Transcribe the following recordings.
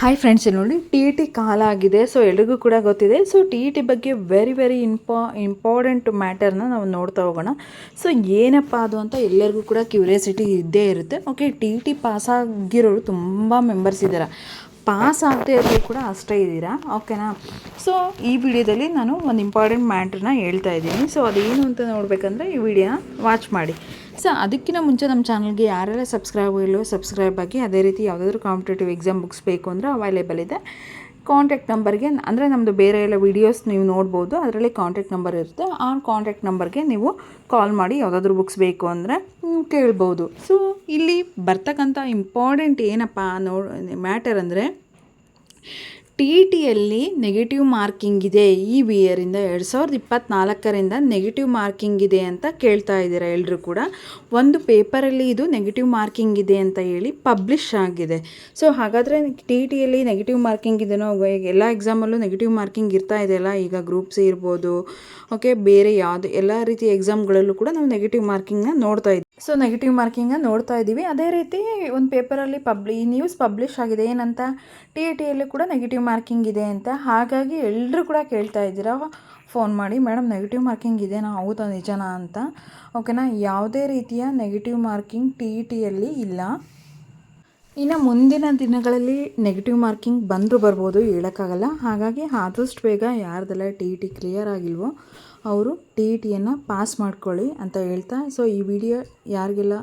Hi friends ನೋಡಿ T E T ಕಾಲ ಆಗಿದೆ ಸೊ ಎಲ್ರಿಗೂ ಕೂಡ ಗೊತ್ತಿದೆ. ಸೊ ಟಿ ಇ ಟಿ ಬಗ್ಗೆ ವೆರಿ ವೆರಿ ಇಂಪಾ ಇಂಪಾರ್ಟೆಂಟ್ ಮ್ಯಾಟರ್ನ ನಾವು ನೋಡ್ತಾ ಹೋಗೋಣ. ಸೊ ಏನಪ್ಪ ಅದು ಅಂತ ಎಲ್ಲರಿಗೂ ಕೂಡ ಕ್ಯೂರಿಯಾಸಿಟಿ ಇದ್ದೇ ಇರುತ್ತೆ. Okay T E T pass ಆಗಿರೋರು ತುಂಬ ಮೆಂಬರ್ಸ್ ಇದ್ದಾರೆ ಪಾಸ್ ಆಗದೇ ಇರೋರು ಕೂಡ ಅಷ್ಟೇ ಇದ್ದೀರಾ? ಓಕೆನಾ ಸೊ ಈ ವಿಡಿಯೋದಲ್ಲಿ ನಾನು ಒಂದು ಇಂಪಾರ್ಟೆಂಟ್ ಮ್ಯಾಟ್ರನ್ನ ಹೇಳ್ತಾ ಇದ್ದೀನಿ. ಸೊ ಅದೇನು ಅಂತ ನೋಡಬೇಕಂದ್ರೆ ಈ ವಿಡಿಯೋನ ವಾಚ್ ಮಾಡಿ. ಸೊ ಅದಕ್ಕಿಂತ ಮುಂಚೆ ನಮ್ಮ ಚಾನಲ್ಗೆ ಯಾರೆಲ್ಲ ಸಬ್ಸ್ಕ್ರೈಬ್ ಇಲ್ಲೋ ಸಬ್ಸ್ಕ್ರೈಬ್ ಆಗಿ ಅದೇ ರೀತಿ ಯಾವುದಾದ್ರು ಕಾಂಪಿಟೇಟಿವ್ ಎಕ್ಸಾಮ್ ಬುಕ್ಸ್ ಬೇಕು ಅಂದರೆ ಅವೈಲೇಬಲ್ ಇದೆ. ಕಾಂಟ್ಯಾಕ್ಟ್ ನಂಬರ್ಗೆ ಅಂದರೆ ನಮ್ಮದು ಬೇರೆ ಎಲ್ಲ ವೀಡಿಯೋಸ್ ನೀವು ನೋಡ್ಬೋದು, ಅದರಲ್ಲಿ ಕಾಂಟ್ಯಾಕ್ಟ್ ನಂಬರ್ ಇರುತ್ತೆ. ಆ ಕಾಂಟ್ಯಾಕ್ಟ್ ನಂಬರ್ಗೆ ನೀವು ಕಾಲ್ ಮಾಡಿ ಯಾವುದಾದ್ರೂ ಬುಕ್ಸ್ ಬೇಕು ಅಂದರೆ ಕೇಳ್ಬೋದು. ಸೊ ಇಲ್ಲಿ ಬರ್ತಕ್ಕಂಥ ಇಂಪಾರ್ಟೆಂಟ್ ಏನಪ್ಪ ನೋ ಮ್ಯಾಟರ್ ಅಂದರೆ ಟಿ ಇ ಟಿಯಲ್ಲಿ ನೆಗೆಟಿವ್ ಮಾರ್ಕಿಂಗ್ ಇದೆ ಈ ಇಯರಿಂದ ಎರಡು ಸಾವಿರದ ಇಪ್ಪತ್ತ್ನಾಲ್ಕರಿಂದ ನೆಗೆಟಿವ್ ಮಾರ್ಕಿಂಗ್ ಇದೆ ಅಂತ ಕೇಳ್ತಾ ಇದ್ದೀರಾ ಎಲ್ಲರೂ ಕೂಡ? ಒಂದು ಪೇಪರಲ್ಲಿ ಇದು ನೆಗೆಟಿವ್ ಮಾರ್ಕಿಂಗ್ ಇದೆ ಅಂತ ಹೇಳಿ ಪಬ್ಲಿಷ್ ಆಗಿದೆ. ಸೊ ಹಾಗಾದರೆ ಟಿ ಇ ಟಿಯಲ್ಲಿ ನೆಗೆಟಿವ್ ಮಾರ್ಕಿಂಗ್ ಇದೆನೋ ಎಲ್ಲ ಎಕ್ಸಾಮಲ್ಲೂ ನೆಗೆಟಿವ್ ಮಾರ್ಕಿಂಗ್ ಇರ್ತಾ ಇದೆಯಲ್ಲ ಈಗ ಗ್ರೂಪ್ಸ್ ಇರ್ಬೋದು ಓಕೆ ಬೇರೆ ಯಾವುದು ಎಲ್ಲ ರೀತಿ ಎಕ್ಸಾಮ್ಗಳಲ್ಲೂ ಕೂಡ ನಾವು ನೆಗೆಟಿವ್ ಮಾರ್ಕಿಂಗ್ನ ನೋಡ್ತಾ ಇದ್ದೀವಿ ಸೊ ನೆಗೆಟಿವ್ ಮಾರ್ಕಿಂಗ್ನ ನೋಡ್ತಾ ಇದ್ದೀವಿ. ಅದೇ ರೀತಿ ಒಂದು ಪೇಪರಲ್ಲಿ ಪಬ್ಲಿ ನ್ಯೂಸ್ ಪಬ್ಲಿಷ್ ಆಗಿದೆ. ಏನಂತ? ಟಿ ಇ ಟಿಯಲ್ಲಿ ಕೂಡ ನೆಗೆಟಿವ್ ಮಾರ್ಕಿಂಗ್ ಇದೆ ಅಂತ. ಹಾಗಾಗಿ ಎಲ್ಲರೂ ಕೂಡ ಕೇಳ್ತಾ ಇದ್ದೀರಾ ಫೋನ್ ಮಾಡಿ, ಮೇಡಮ್ ನೆಗೆಟಿವ್ ಮಾರ್ಕಿಂಗ್ ಇದೆನಾ ಹೌದಾ ನಿಜನಾ ಅಂತ? ಓಕೆನಾ ಯಾವುದೇ ರೀತಿಯ ನೆಗೆಟಿವ್ ಮಾರ್ಕಿಂಗ್ ಟಿ ಇ ಟಿಯಲ್ಲಿ ಇಲ್ಲ. ಇನ್ನು ಮುಂದಿನ ದಿನಗಳಲ್ಲಿ ನೆಗೆಟಿವ್ ಮಾರ್ಕಿಂಗ್ ಬಂದರೂ ಬರ್ಬೋದು, ಹೇಳೋಕ್ಕಾಗಲ್ಲ. ಹಾಗಾಗಿ ಆದಷ್ಟು ಬೇಗ ಯಾರ್ದೆಲ್ಲ ಟಿ ಇ ಟಿ ಕ್ಲಿಯರ್ ಆಗಿಲ್ವೋ, ಅವರು ಟಿ ಇ ಟಿಯನ್ನು ಪಾಸ್ ಮಾಡ್ಕೊಳ್ಳಿ ಅಂತ ಹೇಳ್ತಾ. ಸೊ ಈ ವಿಡಿಯೋ ಯಾರಿಗೆಲ್ಲ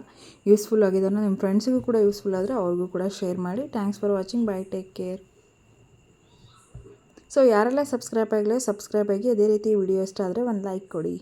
ಯೂಸ್ಫುಲ್ ಆಗಿದಾರೋ ನಿಮ್ಮ ಫ್ರೆಂಡ್ಸಿಗೂ ಕೂಡ ಯೂಸ್ಫುಲ್ ಆದರೆ ಅವ್ರಿಗೂ ಕೂಡ ಶೇರ್ ಮಾಡಿ. Thanks for watching bye take care so ಯಾರೆಲ್ಲ ಸಬ್ಸ್ಕ್ರೈಬ್ ಆಗಲಿ ಸಬ್ಸ್ಕ್ರೈಬ್ ಆಗಿ ಅದೇ ರೀತಿ ವಿಡಿಯೋ ಇಷ್ಟ ಆದರೆ ಒಂದು ಲೈಕ್ ಕೊಡಿ.